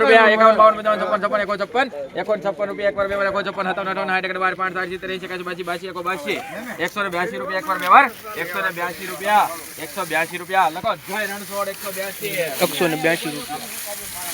રૂપિયા એકાવન બાવન પંચાવન છપ્પન છપ્પન એકો છપ્પન એકોન છપ્પન રૂપિયા એક વાર બે વાર એકો છપ્પન સત્તાવન અઠાવન સાઠ એકડ બાર પાંચ સાઠ સિત્તેર એંશી બાસી બાસી એકો બાસી એકસો ને બ્યાસી રૂપિયા એકવાર બે વાર. એકસો ને બ્યાસી રૂપિયા એકસો બ્યાસી રૂપિયા. લખો જય રણછોડ એકસો બ્યાસી. એકસો ને બ્યાસી રૂપિયા.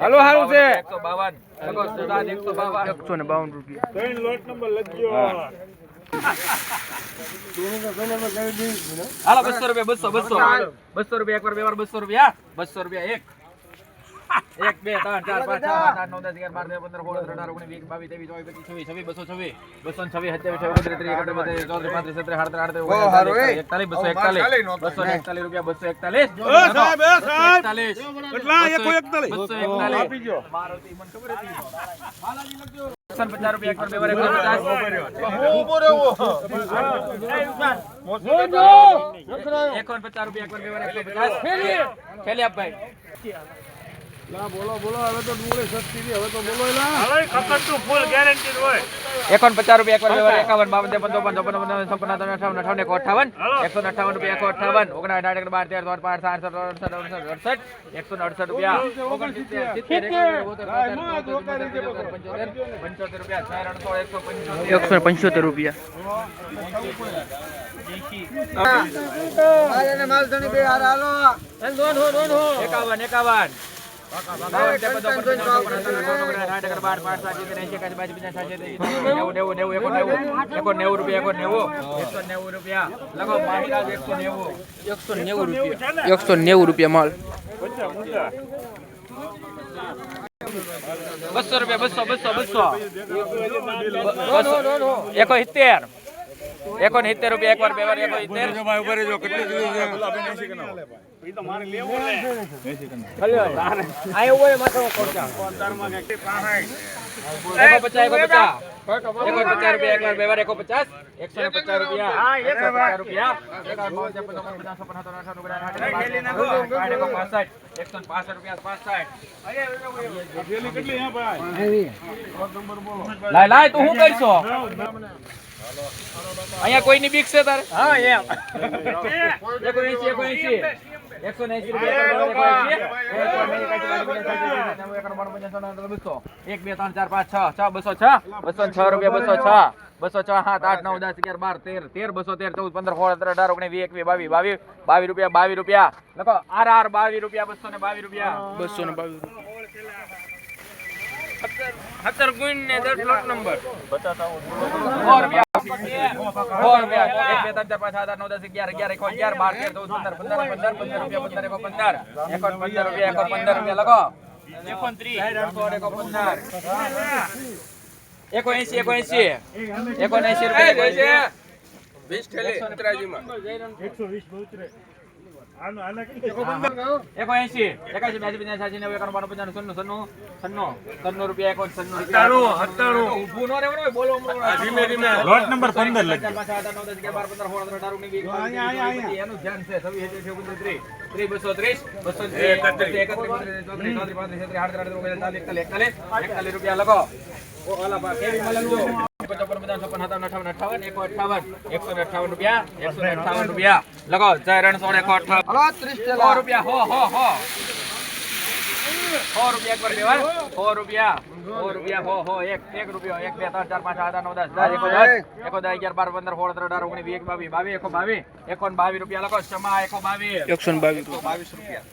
હાલો, હારું છે. એકસો બાવન. ને બાવન રૂપિયા હાલો, બસો રૂપિયા, બસો, બસો. બસો રૂપિયા, એક વાર, બે વાર, બસો રૂપિયા. બસો રૂપિયા, એક. એક, બે, ત્રણ, ચાર, પાંચ, છ, સાત, આઠ, નવ, દસ, અગિયાર, બાર, તેર, પંદર, સોળ, સત્તર, અઢાર, ઓગણીસ, વીસ, બાવીસ, ત્રેવીસ, ચોવીસ, પચીસ, છવ્વીસ, છવ્વીસ, બસો છવ્વીસ, બસો છવ્વીસ, સત્યાવીસ, ઓગણત્રીસ, ત્રીસ, એકત્રીસ, બત્રીસ, ચોત્રીસ, પાંત્રીસ, છત્રીસ, આડત્રીસ, આડત્રીસ, એકતાલીસ, બસો એકતાલીસ, બસો એકતાલીસ રૂપિયા, બસો એકતાલીસ. એકતાલીસ. બસો એકતાલીસ. મારુતિ, મને ખબર હતી. એકસો પચાસ રૂપિયા, એક વાર, બે વાર, એકસો પચાસ. એકોન પચાસ રૂપિયા, એક વાર, બે વાર, એકસો પચાસ. ખેલી આપ ભાઈ. રૂપિયા એક એકાવન બાવન ત્રેપન ચોપન ચોપન છપ્પન સત્તાવન અઠાવન અઠાવન એકો અઠાવન એકસો ને અઠાવન રૂપિયા એકસો અઠાવન ઓગણ અઢાર બાર તેર ચોર પાંચ સાત અડસઠ અડસઠ અડસઠ અડસઠ એકસો ને અડસઠ રૂપિયા એકસો પંચોતેર. રૂપિયા. એકાવન એકાવન. એકાસી, નેવું, રૂપિયા, માલ બસો રૂપિયા બસો બસો બસો. એકો સિત્તેર એકો સિત્તેર રૂપિયા એક વાર બે વાર એકો સિત્તેર લાય લાય તું શું કરશો? અહીંયા કોઈની બીક છે તારે? હા એમ. એકસો એંશી એકસો એંશી રૂપિયા એક બે ત્રણ ચાર પાંચ છ. છ બસો છ. બસો છ રૂપિયા બસો છ. બસો છ સાત આઠ નવ દસ અગિયાર બાર તેર તેર બસો તેર ચૌદ પંદર સોળ સત્તર અઢાર ઓગણીસ વીસ એકવીસ બાવીસ બાવીસ બાવીસ રૂપિયા બાવીસ રૂપિયા. લખો આર આર બાવીસ રૂપિયા બસો ને બાવીસ રૂપિયા. બસો ને બાવીસ સત્તર ગુણ ને દસ લોટ નંબર. રૂપિયા રૂપિયા. એક એસી એકો એસી એકો એસી રૂપિયા વીસ એસી એકાસી બ્યાસી પંચાસી બસો ત્રીસ, બસો એકતાલીસ, રૂપિયા લખો. ઓલા કેવી માં લખજો? પંચાવન, પચાસ, છપ્પન, સત્તાવન, અઠાવન, એકસો રૂપિયા, એકસો. લખો, જય રણછોડ, એકો અઠાવન. રૂપિયા, હો, હો, હો. રૂપિયા સો રૂપિયા હો હો એક એક રૂપિયો એક બે ત્રણ ચાર પાંચ આઠ નવ દસ દસ એકો દસ એકો દસ અગિયાર બાર પંદર સોળ ત્રણ અઢાર ઓગણીસ એક બાવીસ બાવીસ એકો બાવી એકો ને બાવીસ રૂપિયા લખો ક્ષમા એકો બાવીસ એકસો બાવીસ બાવીસ રૂપિયા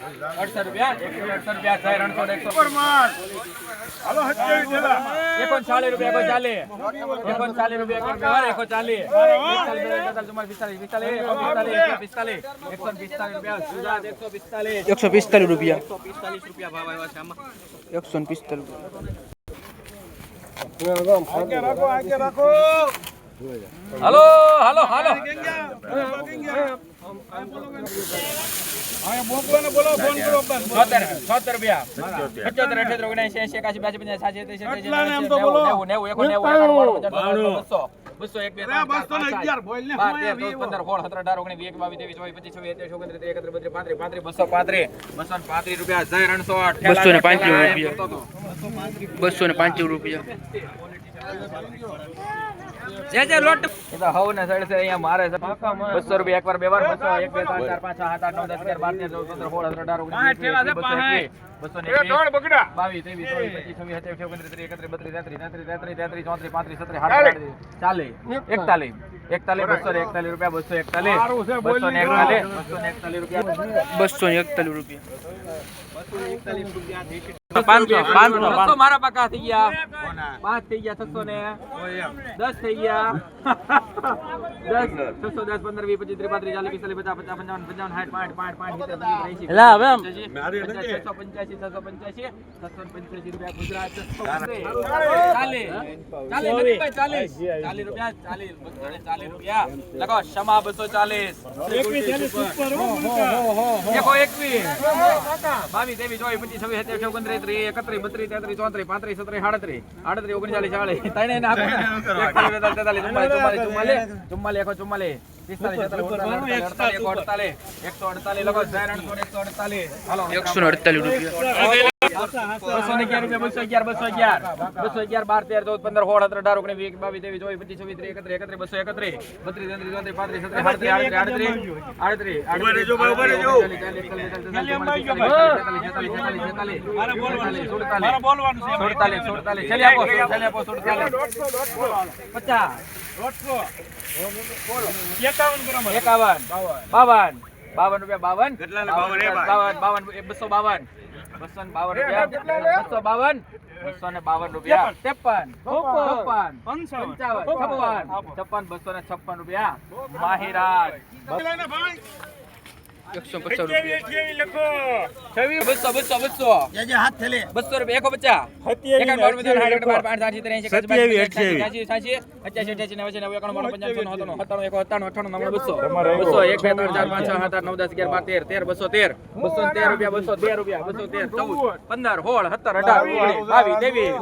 ચાલો. અડસઠ રૂપિયા એકસો. અડસઠ રૂપિયા જાય રણસો એકસો એકોણચાલીસ રૂપિયા એકોણચાલીસ એકોણચાલીસ રૂપિયા એક એકો પિસ્તાલીસ એકસો પિસ્તાલીસ રૂપિયા એકસો પિસ્તાલીસ. રૂપિયા. રાખો પિસ્તાલીસ હાલો હાલો હાલો. એકો બસો બસો એક બે પંદર સોળ સત્તર અઢાર ઓગણીસ વીસ બાવીસ ત્રેવીસ ચોવીસ પચીસ છવ્વીસ સત્યાવીસ ઓગણત્રીસ ત્રીસ એકત્રીસ બત્રીસ પાંત્રીસ પાંત્રીસ બસો પાંત્રીસ. બસો ને પાંત્રીસ રૂપિયા જય રણસો બસો ને પાંત્રીસ રૂપિયા. બસો ને પાંચ રૂપિયા. જે જે લોટ. એ તો હવ ને સડસે અહીંયા મારે છે. 200 રૂપિયા એકવાર બે વાર બસો એક બે ત્રણ ચાર પાંચ છ સાત આઠ નવ દસ અગિયાર બાર તેર ચૌદ પંદર સોળ સત્તર અઢાર ઓગણીસ વીસ એકવીસ બસો એકવીસ બસો ને એકવીસ બાવીસ ત્રેવીસ ચોવીસ પચીસ છવ્વીસ સત્યાવીસ ઓગણત્રીસ ત્રીસ એકત્રીસ બત્રીસ તેત્રીસ તેત્રીસ તેત્રીસ તેત્રીસ ચોત્રીસ પાંત્રીસ છત્રીસ સાડત્રીસ ચાલીસ. એકતાલીસ. એકતાલીસ બસો ને એકતાલીસ રૂપિયા. બસો એકતાલીસ બસો ને એકતાલીસ બસો ને એકતાલીસ રૂપિયા બસો ને એકતાલીસ રૂપિયા પાંચસો પાંચસો મારા પાકા થઈ ગયા. પાંચ થઈ ગયા છસો ને દસ થઈ ગયા. દસ છસો દસ પંદર વીસ પચીસ ત્રીસ ચાલીસ પિસ્તાલીસ પચાસ પચાસ પંચાવન પંચાવન સાઠ પાંઠ પાંઠ પાંઠ એંસી, પંચ્યાસી, છસો પંચ્યાસી છસો પંચ્યાસી છસો પંચ્યાસી રૂપિયા ગુજરાત ચાલે. ચાલીસ રૂપિયા ચાલીસ ચાલીસ રૂપિયા. લખો ક્ષમા બસો ચાલીસ. એકો એકવીસ. બાવીસ તેવીસ ચોવીસ પચીસ છવ્વીસ સત્યાવીસ ઓગણત્રીસ ત્રીસ એકત્રીસ બત્રીસ તેત્રીસ ચોત્રીસ પાંત્રીસ સત્રીસ સાડત્રીસ આડત્રીસ ઓગણચાલીસ ચાલીસ ત્રણ તેતાલીસ, ચુમ્માલીસ, ચુમ્માલીસ, ચુમ્માલીસ, ચુમ્માલીસ, એકો ચુમ્માલીસ, પિસ્તાલીસ, અડતાલીસ, અડતાલીસ, એકસો અડતાલીસ, એકસો અડતાલીસ. બસો અગિયાર રૂપિયા, બસો અગિયાર, બસો અગિયાર, બસો અગિયાર, બાર, તેર, ચૌદ, પંદર, સોળ, સત્તર, અઢાર, ઓગણીસ, વીસ, બાવીસ, ત્રેવીસ, ચોવીસ, પચીસ, છવ્વીસ, ત્રીસ, એકત્રીસ, એકત્રીસ, બસો બત્રીસ, ચોત્રીસ, પાંત્રીસ, આડત્રીસ, આડત્રીસ, આડત્રીસ. પચાસ એકાવન બાવન. બાવન રૂપિયા બાવન. બાવન? બાવન બસો બાવન. બસો ને બાવન રૂપિયા. બસો બાવન. બસો ને બાવન રૂપિયા. ત્રેપન ચોપન પંચાવન. છપ્પન. છપ્પન. બસો ને છપ્પન રૂપિયા. માહિરાજ. એકસો પચાસ બસો બસો બસો બસો રૂપિયા એકો એકાસી બાસી એકો બે ત્રણ ચાર પાંચ છ સાત આઠ નવ દસ અગિયાર બાર તેર તેર બસો તેર બસો તેર રૂપિયા બસો તેર રૂપિયા બસો તેર ચૌદ પંદર સોળ સત્તર અઢાર બાવીસ ત્રેવીસ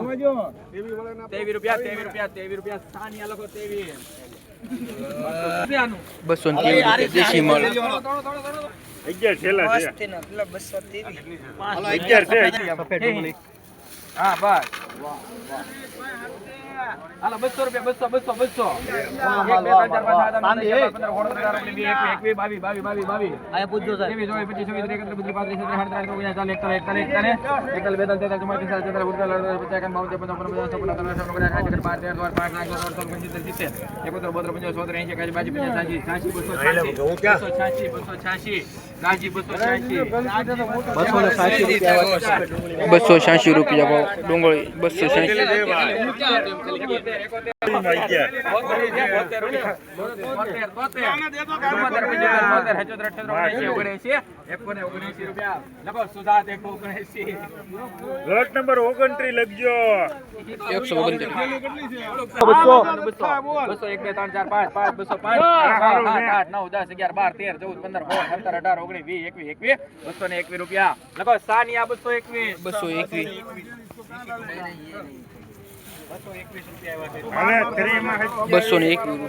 ત્રેવીસ રૂપિયા ત્રેવીસ રૂપિયા ત્રેવીસ રૂપિયા સાનિયા લખો રૂપિયાનું. બસો દેશી હા દસ, અગિયાર, બોતેર, પંચોતેર, છોતેર, એંશી, એકાસી, બાસી, સાઠી, બસો છ્યાસી, બસો બસો બસો. બસો છ્યાસી રૂપિયા ભાવ ડુંગળી બસો લોટ ત્રણ ચાર પાંચ પાંચ બસો પાંચ આઠ નવ દસ અગિયાર બાર તેર ચૌદ પંદર સોળ સત્તર અઢાર ઓગણીસ વીસ એકવીસ એકવીસ બસો ને એકવીસ રૂપિયા લખો સાનિયા બસો એકવીસ બસો એકવીસ. બસો ને એકવીસ